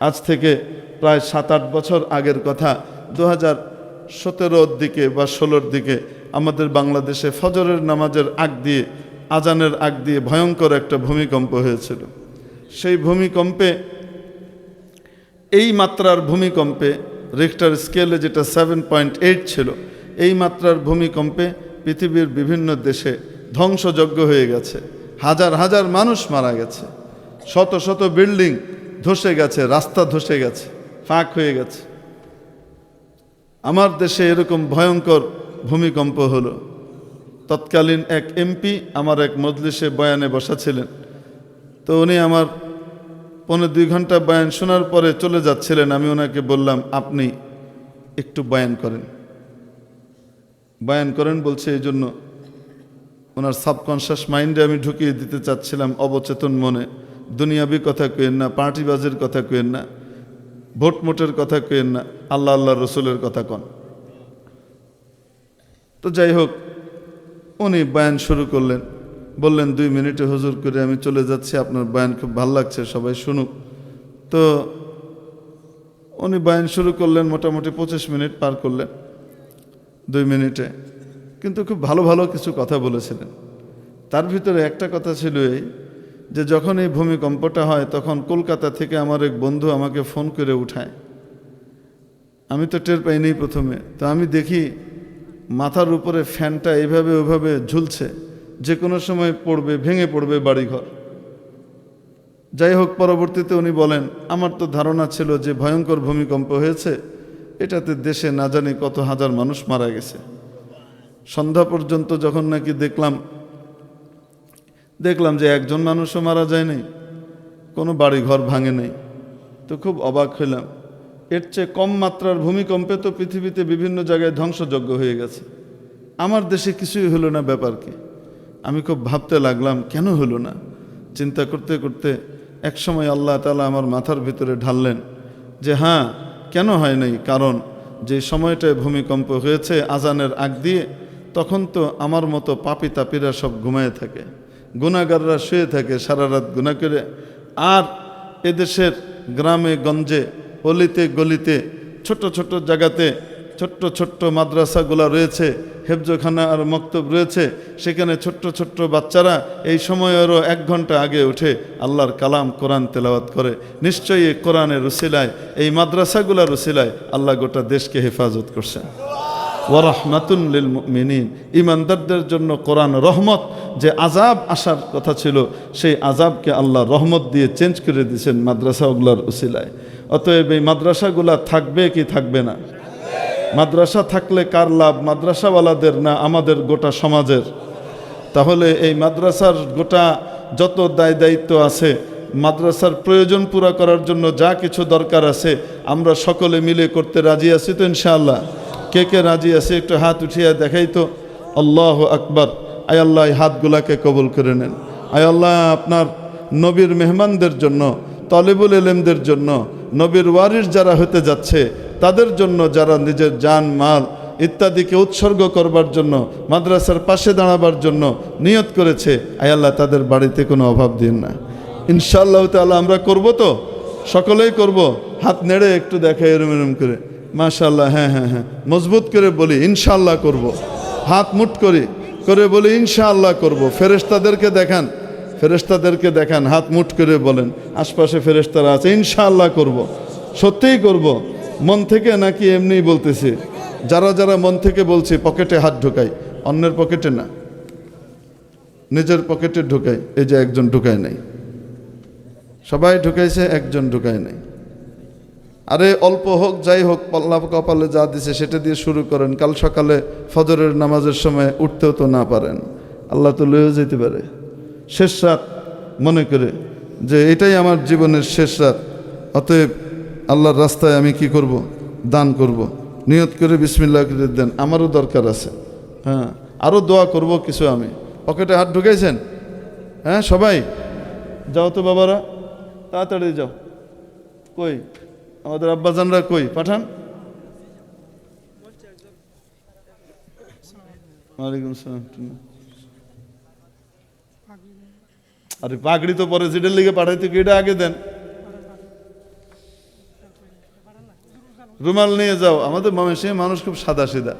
আজ থেকে প্রায় সাত আট বছর আগের কথা। দু হাজার সতেরোর দিকে বা ষোলোর দিকে আমাদের বাংলাদেশে ফজরের নামাজের আগ দিয়ে, আজানের আগ দিয়ে ভয়ঙ্কর একটা ভূমিকম্প হয়েছিল। সেই ভূমিকম্পে, এই মাত্রার ভূমিকম্পে রিক্টার স্কেলে যেটা সেভেন পয়েন্ট এইট ছিল, এই মাত্রার ভূমিকম্পে পৃথিবীর বিভিন্ন দেশে ধ্বংসযজ্ঞ হয়ে গেছে। হাজার হাজার মানুষ মারা গেছে। শত শত বিল্ডিং ধসে গেছে, রাস্তা ধসে গেছে, ফাঁক হয়ে গেছে। আমার দেশে এরকম ভয়ঙ্কর ভূমিকম্প হলো। তৎকালীন এক এমপি আমার এক মজলিসে বয়ানে বসা ছিলেন তো উনি আমার পনেরো দুই ঘণ্টা বয়ান শোনার পরে চলে যাচ্ছিলেন। আমি ওনাকে বললাম, আপনি একটু বয়ান করেন। বয়ান করেন বলছে, এই জন্য ওনার সাবকনশাস মাইন্ডে আমি ঢুকিয়ে দিতে চাচ্ছিলাম অবচেতন মনে। দুনিয়াবি কথা কেন না, পার্টিবাজের কথা কেন না, ভোট মোটের কথা কেন না, আল্লাহ আল্লাহ রসুলের কথা কন। তো যাই হোক, উনি বয়ান শুরু করলেন, বললেন, দুই মিনিটে হুজুর করে আমি চলে যাচ্ছি, আপনার বয়ান খুব ভালো লাগছে, সবাই শুনুক। তো উনি বয়ান শুরু করলেন, মোটামুটি পঁচিশ মিনিট পার করলেন, দুই মিনিটে। কিন্তু খুব ভালো ভালো কিছু কথা বলেছিলেন। তার ভিতরে একটা কথা ছিল এই যে যখন এই ভূমিকম্পটা হয়, তখন কলকাতা থেকে আমার এক বন্ধু আমাকে ফোন করে উঠায়। আমি তো টের পাইনি প্রথমে। তো আমি দেখি মাথার উপরে ফ্যানটা এইভাবে ওইভাবে ঝুলছে, যে কোনো সময় পড়বে, ভেঙে পড়বে বাড়িঘর। যাই হোক, পরবর্তীতে উনি বলেন, আমার তো ধারণা ছিল যে ভয়ঙ্কর ভূমিকম্প হয়েছে, এটাতে দেশে না জানি কত হাজার মানুষ মারা গেছে। সন্ধ্যা পর্যন্ত যখন নাকি দেখলাম দেখলাম যে একজন মানুষও মারা যায়নি, কোনো বাড়ি ঘর ভাঙে নাই। তো খুব অবাক হইলাম। এর চেয়ে কম মাত্রার ভূমিকম্পে তো পৃথিবীতে বিভিন্ন জায়গায় ধ্বংসযজ্ঞ হয়ে গেছে। আমার দেশে কিছুই হলো না ব্যাপার কি আমি খুব ভাবতে লাগলাম, কেন হলো না? চিন্তা করতে করতে একসময় আল্লাহ তালা আমার মাথার ভিতরে ঢাললেন যে হ্যাঁ কেন হয় নাই? কারণ যে সময়টায় ভূমিকম্প হয়েছে আজানের আগ দিয়ে, তখন তো আমার মতো পাপি তাপিরা সব ঘুমায় থাকে। গুণাগাররা শুয়ে থাকে সারা রাত গুণা করে। আর এদেশের গ্রামে, গঞ্জে, অলিতে, গলিতে, ছোট ছোট জায়গাতে ছোট্ট ছোট্ট মাদ্রাসাগুলো রয়েছে, হেফজখানা আর মক্তব রয়েছে, সেখানে ছোট্ট ছোট্ট বাচ্চারা এই সময়েরও এক ঘণ্টা আগে উঠে আল্লাহর কালাম কোরআন তেলাওয়াত করে। নিশ্চয়ই কোরআনের রুসিলায় এই মাদ্রাসাগুলোর রুসিলায় আল্লাহ গোটা দেশকে হেফাজত করছেন ওয়ারহমাতুন লিল মুমিনিন। ইমানদারদের জন্য কোরআন রহমত, যে আজাব আসার কথা ছিল, সেই আজাবকে আল্লাহ রহমত দিয়ে চেঞ্জ করে দিয়েছেন মাদ্রাসাগুলার উসিলায়। অতএব এই মাদ্রাসাগুলা থাকবে কি থাকবে না? মাদ্রাসা থাকলে কার লাভ? মাদ্রাসাওয়ালাদের না আমাদের গোটা সমাজের? তাহলে এই মাদ্রাসার গোটা যত দায় দায়িত্ব আছে, মাদ্রাসার প্রয়োজন পুরা করার জন্য যা কিছু দরকার আছে, আমরা সকলে মিলে করতে রাজি আছি তো ইনশাআল্লাহ। কে কে রাজি আছে? একটু হাত উঠিয়ে দেখাই তো। আল্লাহ আকবর। আয় আল্লাহ হাতগুলাকে কবুল করে নেন। আয় আল্লাহ, আপনার নবীর মেহমানদের জন্য, তলেবুল এলেমদের জন্য, নবীর ওয়ারির যারা হতে যাচ্ছে, তাদের জন্য যারা নিজের জান, মাল ইত্যাদিকে উৎসর্গ করবার জন্য, মাদ্রাসার পাশে দাঁড়াবার জন্য নিয়ত করেছে, আয় আল্লাহ, তাদের বাড়িতে কোনো অভাব দিন না। ইনশাআল্লাহ তাআলা আমরা করব তো? সকলেই করব? হাত নেড়ে একটু দেখা এরম এরম করে। মাশাল্লাহ হ্যাঁ হ্যাঁ হ্যাঁ মজবুত করে বলি ইনশাল্লাহ করব। হাত মুট করি, করে বলি, ইনশাআল্লাহ করব। ফেরেশতাদেরকে দেখান ফেরেশতাদেরকে দেখান, হাত মুট করে বলেন, আশপাশে ফেরেশতারা আছে, ইনশাআল্লাহ করব। সত্যিই করব। মন থেকে নাকি এমনিই বলতেছি, যারা যারা মন থেকে বলছি, পকেটে হাত ঢোকাই, অন্যের পকেটে না নিজের পকেটে ঢোকাই, এই যে একজন ঢুকায় নাই সবাই ঢুকাইছে, একজন ঢুকায় নাই আরে অল্প হোক, যাই হোক পল্লা কপালে যা দিছে সেটা দিয়ে শুরু করেন। কাল সকালে ফজরের নামাজের সময় উঠতেও তো না পারেন। আল্লাহ তো লয়েও যেতে পারে। শেষ রাত মনে করে যে এটাই আমার জীবনের শেষ রাত। অতএব আল্লাহর রাস্তায় আমি কি করব? দান করব। নিয়ত করে বিসমিল্লাহ করে দেন। আমারও দরকার আছে। হ্যাঁ আরও দোয়া করব কিছু আমি। পকেটে হাত ঢুকাইছেন? হ্যাঁ সবাই? যাও তো বাবারা, তাড়াতাড়ি যাও। কই? আমাদের আব্বাজানরা কই? পাঠান। আরে পাগড়ি তো পরে সিটের লিগে পাঠাইতে কি এটা আগে দেন? রুমাল নিয়ে যাও। আমাদের ময়মনসিংহে মানুষ খুব সাদা সিধা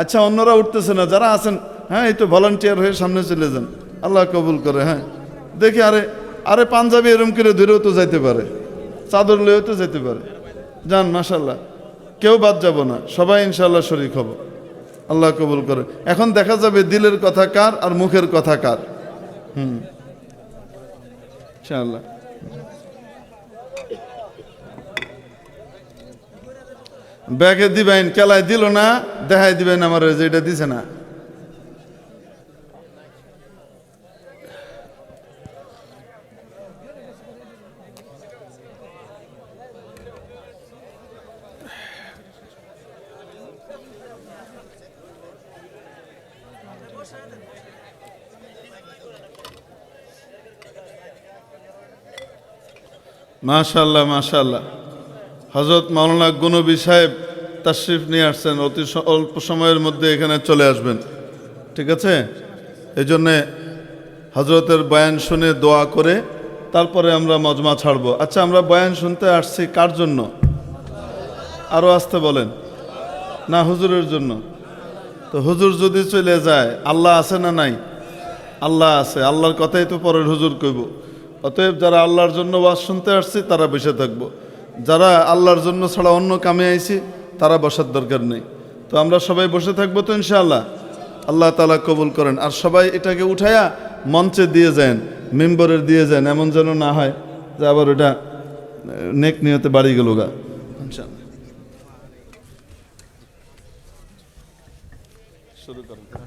আচ্ছা অন্যরা উঠতেছে না, যারা আছেন হ্যাঁ এই তো ভলান্টিয়ার হয়ে সামনে চলে যান। আল্লাহ কবুল করে হ্যাঁ। দেখি, আরে আরে পাঞ্জাবি এরম করে ধরেও তো যাইতে পারে। চাদর লয়েও তো যেতে পারে। যান মাসাল্লাহ কেউ বাদ যাব না। সবাই ইনশাল্লাহ শরিক হব। আল্লাহ কবুল করে। এখন দেখা যাবে দিলের কথা কার আর মুখের কথা কার। হুম। ইনশাআল্লাহ। ব্যাগে দিবেন, কেলায় দিল না দেখাই দিবেন আমার যেটা দিছে না। মাশাল্লাহ মাশাল্লাহ হজরত মাওলানা গুনবী সাহেব তাশরিফ নিয়ে আসছেন, অতি অল্প সময়ের মধ্যে এখানে চলে আসবেন। ঠিক আছে? এই জন্যে হজরতের বয়ান শুনে দোয়া করে, তারপরে আমরা মজমা ছাড়বো। আচ্ছা আমরা বয়ান শুনতে আসছি কার জন্য? আরও আসতে বলেন। না, হুজুরের জন্য। তো হুজুর যদি চলে যায়, আল্লাহ আছে না নাই? আল্লাহ আছে, আল্লাহর কথাই তো পরের হুজুর কইব। অতএব যারা আল্লাহর জন্য ওয়াজ শুনতে আসছি, তারা বসে থাকব। যারা আল্লাহর জন্য ছাড়া অন্য কামে আইছি, তারা বসার দরকার নেই। তো আমরা সবাই বসে থাকব তো ইনশাআল্লাহ? আল্লাহ তালা কবুল করেন। আর সবাই এটাকে উঠাইয়া মঞ্চে দিয়ে যান, মেম্বরের দিয়ে যান, এমন যেন না হয় যে আবার ওটা নেক নিয়তে বাড়ি গেল গা। ইনশাআল্লাহ। शुरू करूँ